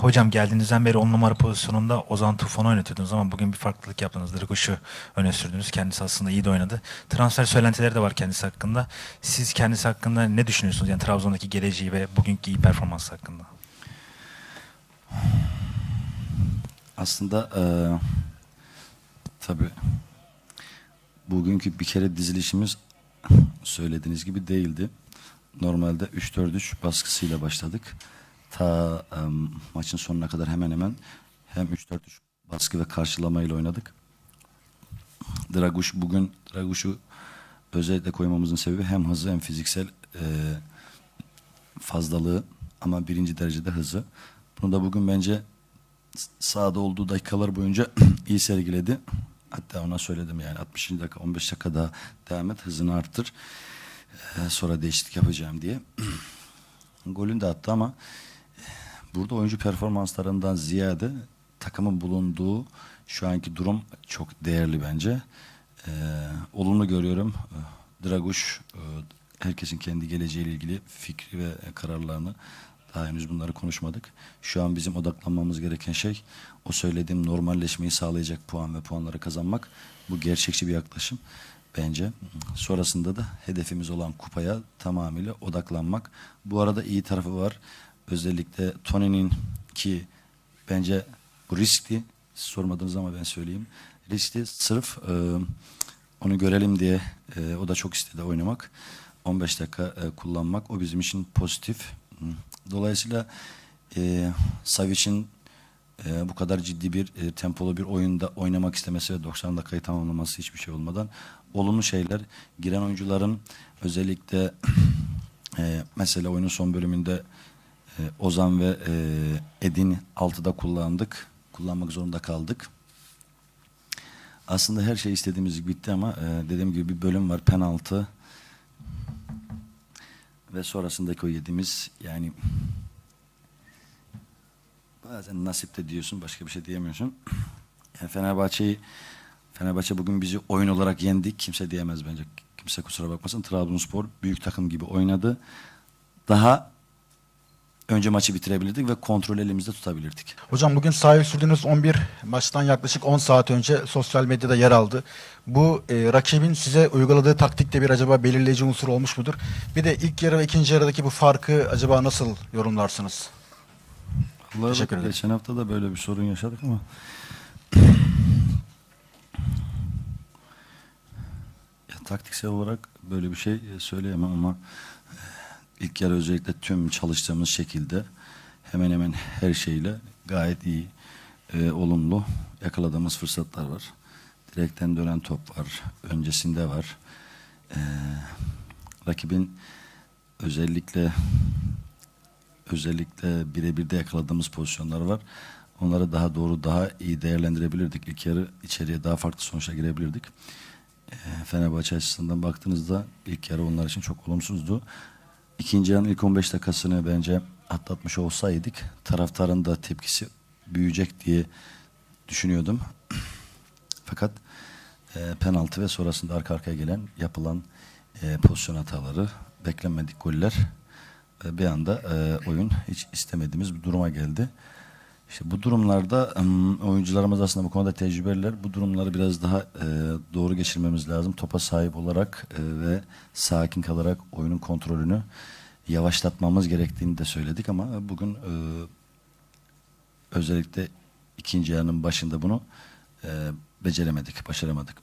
Hocam geldiğinizden beri 10 numara pozisyonunda Ozan Tufan'ı oynatıyordunuz ama bugün bir farklılık yaptınız. Draguş'u öne sürdünüz. Kendisi aslında iyi de oynadı. Transfer söylentileri de var kendisi hakkında. Siz kendisi hakkında ne düşünüyorsunuz? Yani Trabzon'daki geleceği ve bugünkü iyi performans hakkında. Aslında eee tabii bugünkü bir kere dizilişimiz söylediğiniz gibi değildi. Normalde 3-4-3 baskısıyla başladık. Ta em, maçın sonuna kadar hemen hemen hem 3-4-3 baskı ve karşılamayla oynadık. Draguş bugün Draguş'u özellikle koymamızın sebebi hem hızı hem fiziksel eee, fazlalığı ama birinci derecede hızı. Bunu da bugün bence sahada olduğu dakikalar boyunca iyi sergiledi. Hatta ona söyledim yani 60. dakika 15 dakika daha devam et hızını arttır. Ee, sonra değişiklik yapacağım diye. Golünü de attı ama e, burada oyuncu performanslarından ziyade takımın bulunduğu şu anki durum çok değerli bence. Ee, olumlu görüyorum. Ee, Draguş e, herkesin kendi geleceğiyle ilgili fikri ve kararlarını daha henüz bunları konuşmadık. Şu an bizim odaklanmamız gereken şey o söylediğim normalleşmeyi sağlayacak puan ve puanları kazanmak. Bu gerçekçi bir yaklaşım bence. Sonrasında da hedefimiz olan kupaya tamamıyla odaklanmak. Bu arada iyi tarafı var. Özellikle Tony'nin ki bence bu riskli. Siz sormadınız ama ben söyleyeyim. Riskli sırf e, onu görelim diye e, o da çok istedi oynamak. 15 dakika e, kullanmak o bizim için pozitif. Dolayısıyla e, Savic'in e, bu kadar ciddi bir e, tempolu bir oyunda oynamak istemesi ve 90 dakikayı tamamlaması hiçbir şey olmadan olumlu şeyler giren oyuncuların özellikle e, mesela oyunun son bölümünde e, Ozan ve e, Edin 6'da kullandık. Kullanmak zorunda kaldık. Aslında her şey istediğimiz gibi bitti ama e, dediğim gibi bir bölüm var penaltı ve sonrasındaki o yediğimiz yani bazen nasip de diyorsun başka bir şey diyemiyorsun. Yani Fenerbahçe'yi Fenerbahçe bugün bizi oyun olarak yendik. Kimse diyemez bence. Kimse kusura bakmasın. Trabzonspor büyük takım gibi oynadı. Daha önce maçı bitirebilirdik ve kontrol elimizde tutabilirdik. Hocam bugün sahaya sürdüğünüz 11 maçtan yaklaşık 10 saat önce sosyal medyada yer aldı. Bu e, rakibin size uyguladığı taktikte bir acaba belirleyici unsur olmuş mudur? Bir de ilk yarı ve ikinci yarıdaki bu farkı acaba nasıl yorumlarsınız? Allah'a Teşekkür ederim. Geçen hafta da böyle bir sorun yaşadık ama ya, taktiksel olarak böyle bir şey söyleyemem ama ilk yarı özellikle tüm çalıştığımız şekilde hemen hemen her şeyle gayet iyi, e, olumlu yakaladığımız fırsatlar var. Direkten dönen top var, öncesinde var. E, rakibin özellikle özellikle birebir de yakaladığımız pozisyonlar var. Onları daha doğru, daha iyi değerlendirebilirdik. İlk yarı içeriye daha farklı sonuçla girebilirdik. Ee, Fenerbahçe açısından baktığınızda ilk yarı onlar için çok olumsuzdu. İkinci yarının ilk 15 dakikasını bence atlatmış olsaydık taraftarın da tepkisi büyüyecek diye düşünüyordum. Fakat e, penaltı ve sonrasında arka arkaya gelen yapılan e, pozisyon hataları, beklenmedik goller ve bir anda e, oyun hiç istemediğimiz bir duruma geldi. İşte bu durumlarda ım, oyuncularımız aslında bu konuda tecrübeliler. Bu durumları biraz daha e, doğru geçirmemiz lazım. Topa sahip olarak e, ve sakin kalarak oyunun kontrolünü yavaşlatmamız gerektiğini de söyledik ama bugün e, özellikle ikinci yarının başında bunu e, beceremedik, başaramadık.